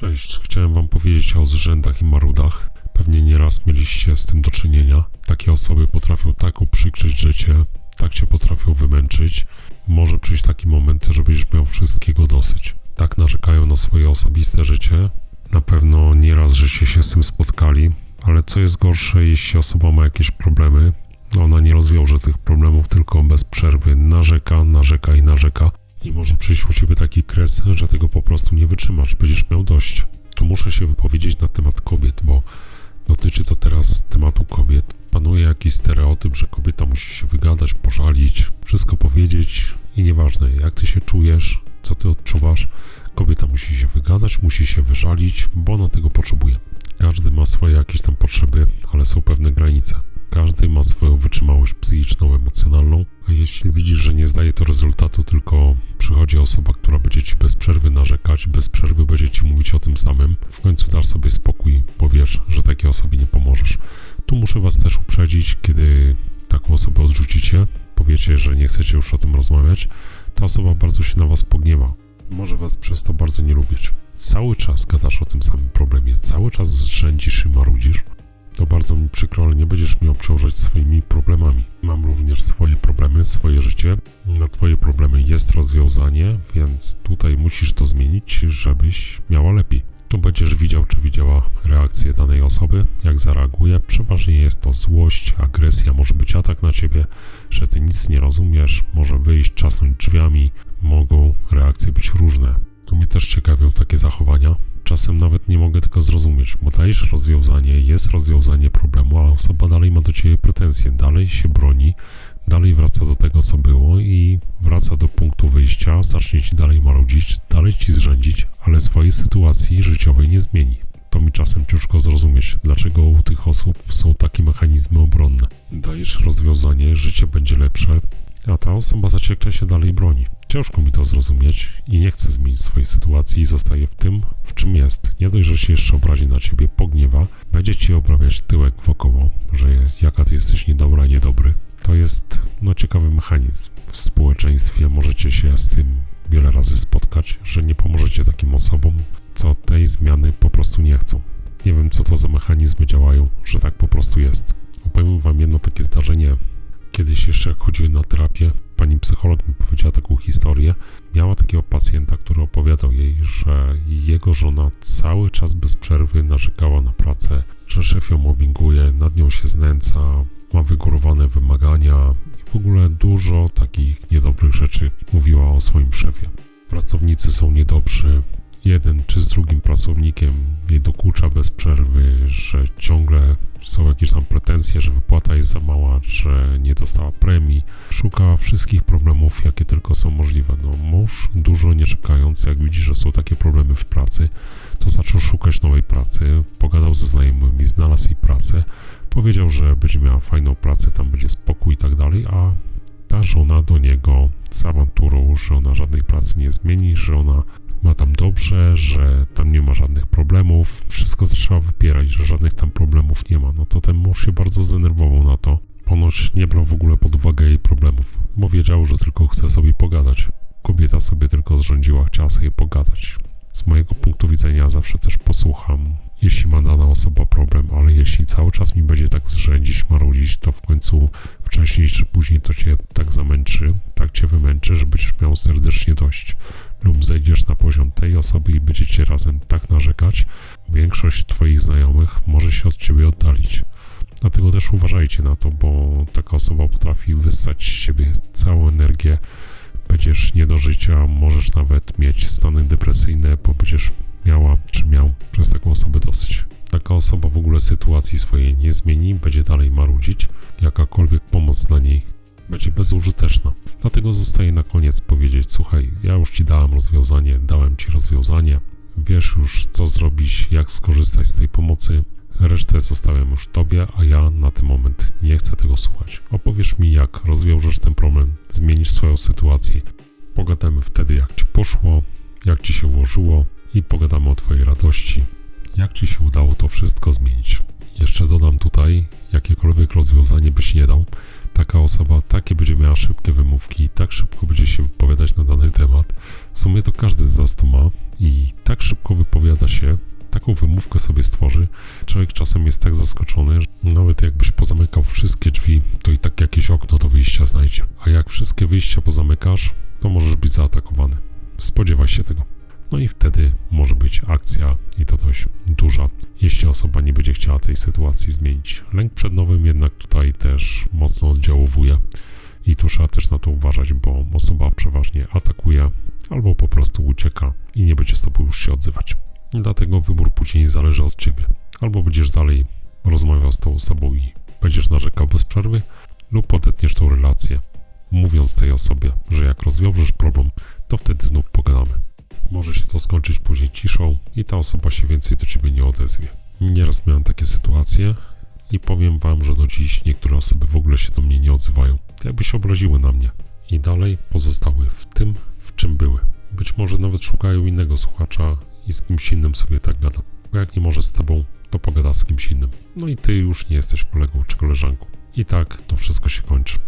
Cześć, chciałem wam powiedzieć o zrzędach i marudach. Pewnie nieraz mieliście z tym do czynienia. Takie osoby potrafią tak uprzykrzyć życie, tak cię potrafią wymęczyć. Może przyjść taki moment, że będziesz miał wszystkiego dosyć. Tak narzekają na swoje osobiste życie. Na pewno nieraz żeście się z tym spotkali, ale co jest gorsze, jeśli osoba ma jakieś problemy, ona nie rozwiąże tych problemów, tylko bez przerwy narzeka, narzeka i narzeka. I może przyjść u ciebie taki kres, że tego po prostu nie wytrzymasz, będziesz miał dość. To muszę się wypowiedzieć na temat kobiet, bo dotyczy to teraz tematu kobiet. Panuje jakiś stereotyp, że kobieta musi się wygadać, pożalić, wszystko powiedzieć i nieważne jak ty się czujesz, co ty odczuwasz, kobieta musi się wygadać, musi się wyżalić, bo ona tego potrzebuje. Każdy ma swoje jakieś tam potrzeby, ale są pewne granice. Każdy ma swoją wytrzymałość psychiczną, emocjonalną, a jeśli widzisz, że nie zdaje to rezultatu, tylko przychodzi osoba, która będzie ci bez przerwy narzekać, bez przerwy będzie ci mówić o tym samym, w końcu dasz sobie spokój, bo wiesz, że takiej osobie nie pomożesz. Tu muszę was też uprzedzić, kiedy taką osobę odrzucicie, powiecie, że nie chcecie już o tym rozmawiać, ta osoba bardzo się na was pogniewa. Może was przez to bardzo nie lubić. Cały czas gadasz o tym samym problemie, cały czas zrzędzisz i marudzisz, to bardzo mi przykro, ale nie będziesz mnie obciążać swoimi problemami. Mam również swoje problemy, swoje życie. Na twoje problemy jest rozwiązanie, więc tutaj musisz to zmienić, żebyś miała lepiej. Tu będziesz widział, czy widziała reakcję danej osoby, jak zareaguje. Przeważnie jest to złość, agresja, może być atak na ciebie, że ty nic nie rozumiesz, może wyjść, czasnąć drzwiami, mogą reakcje być różne. Tu mnie też ciekawią takie zachowania. Czasem nawet nie mogę tego zrozumieć, bo dajesz rozwiązanie, jest rozwiązanie problemu, a osoba dalej ma do ciebie pretensje, dalej się broni, dalej wraca do tego, co było i wraca do punktu wyjścia, zacznie ci dalej marudzić, dalej ci zrzędzić, ale swojej sytuacji życiowej nie zmieni. To mi czasem ciężko zrozumieć, dlaczego u tych osób są takie mechanizmy obronne. Dajesz rozwiązanie, życie będzie lepsze, a ta osoba zaciekle się dalej broni. Ciężko mi to zrozumieć i nie chcę zmienić swojej sytuacji i zostaje w tym, w czym jest. Nie dość, że się jeszcze obrazi na ciebie, pogniewa, będzie ci obrabiać tyłek wokoło, że jaka ty jesteś niedobra, niedobry. To jest, no, ciekawy mechanizm. W społeczeństwie możecie się z tym wiele razy spotkać, że nie pomożecie takim osobom, co tej zmiany po prostu nie chcą. Nie wiem, co to za mechanizmy działają, że tak po prostu jest. Opowiem wam jedno takie zdarzenie. Kiedyś jeszcze jak chodziłem na terapię, pani psycholog mi powiedziała taką historię. Miała takiego pacjenta, który opowiadał jej, że jego żona cały czas bez przerwy narzekała na pracę, że szef ją mobbinguje, nad nią się znęca, ma wygórowane wymagania i w ogóle dużo takich niedobrych rzeczy mówiła o swoim szefie. Pracownicy są niedobrzy, jeden czy z drugim pracownikiem jej dokucza bez przerwy, że ciągle są jakieś tam pretensje, że wypłata jest za mała, że nie dostała premii. Szuka wszystkich problemów, jakie tylko są możliwe. No, mąż dużo nie czekając, jak widzi, że są takie problemy w pracy, to zaczął szukać nowej pracy, pogadał ze znajomymi, znalazł jej pracę, powiedział, że będzie miała fajną pracę, tam będzie spokój i tak dalej, a ta żona do niego z awanturą, że ona żadnej pracy nie zmieni, że ona ma tam dobrze, że tam nie ma żadnych problemów. Wszystko zaczęła wypierać, że żadnych tam problemów nie ma. No to ten mąż się bardzo zdenerwował na to. Ponoć nie brał w ogóle pod uwagę jej problemów, bo wiedział, że tylko chce sobie pogadać. Kobieta sobie tylko zrządziła, chciała sobie pogadać. Z mojego punktu widzenia zawsze też posłucham, jeśli ma dana osoba problem, ale jeśli cały czas mi będzie tak zrzędzić, marudzić, to w końcu wcześniej czy później to cię tak zamęczy, tak cię wymęczy, że będziesz miał serdecznie dość lub zejdziesz na poziom tej osoby i będziecie razem tak narzekać, większość Twoich znajomych może się od Ciebie oddalić. Dlatego też uważajcie na to, bo taka osoba potrafi wyssać z siebie całą energię. Będziesz nie do życia, możesz nawet mieć stany depresyjne, bo będziesz miała czy miał przez taką osobę dosyć. Taka osoba w ogóle sytuacji swojej nie zmieni, będzie dalej marudzić. Jakakolwiek pomoc dla będzie bezużyteczna. Dlatego zostaje na koniec powiedzieć: Słuchaj, ja już ci dałem rozwiązanie, dałem ci rozwiązanie, wiesz już co zrobić, jak skorzystać z tej pomocy. Resztę zostawiam już tobie, a ja na ten moment nie chcę tego słuchać. Opowiesz mi, jak rozwiążesz ten problem, zmienisz swoją sytuację. Pogadamy wtedy, jak ci poszło, jak ci się ułożyło i pogadamy o twojej radości, jak ci się udało to wszystko zmienić. Jeszcze dodam tutaj, jakiekolwiek rozwiązanie byś nie dał, taka osoba takie będzie miała szybkie wymówki i tak szybko będzie się wypowiadać na dany temat. W sumie to każdy z nas to ma i tak szybko wypowiada się, taką wymówkę sobie stworzy. Człowiek czasem jest tak zaskoczony, że nawet jakbyś pozamykał wszystkie drzwi, to i tak jakieś okno do wyjścia znajdzie. A jak wszystkie wyjścia pozamykasz, to możesz być zaatakowany. Spodziewaj się tego. No i wtedy może być akcja i to dość duża, jeśli osoba nie będzie chciała tej sytuacji zmienić. Lęk przed nowym jednak tutaj też mocno oddziałuje i tu trzeba też na to uważać, bo osoba przeważnie atakuje albo po prostu ucieka i nie będzie z tobą już się odzywać. Dlatego wybór później zależy od ciebie. Albo będziesz dalej rozmawiał z tą osobą i będziesz narzekał bez przerwy, lub podetniesz tą relację, mówiąc tej osobie, że jak rozwiążesz problem, to wtedy znów pogadamy. Może się to skończyć później ciszą i ta osoba się więcej do ciebie nie odezwie. Nieraz miałem takie sytuacje i powiem wam, że do dziś niektóre osoby w ogóle się do mnie nie odzywają. Jakby się obraziły na mnie. I dalej pozostały w tym, w czym były. Być może nawet szukają innego słuchacza i z kimś innym sobie tak gada. Bo jak nie może z tobą, to pogada z kimś innym. No i ty już nie jesteś kolegą czy koleżanką. I tak to wszystko się kończy.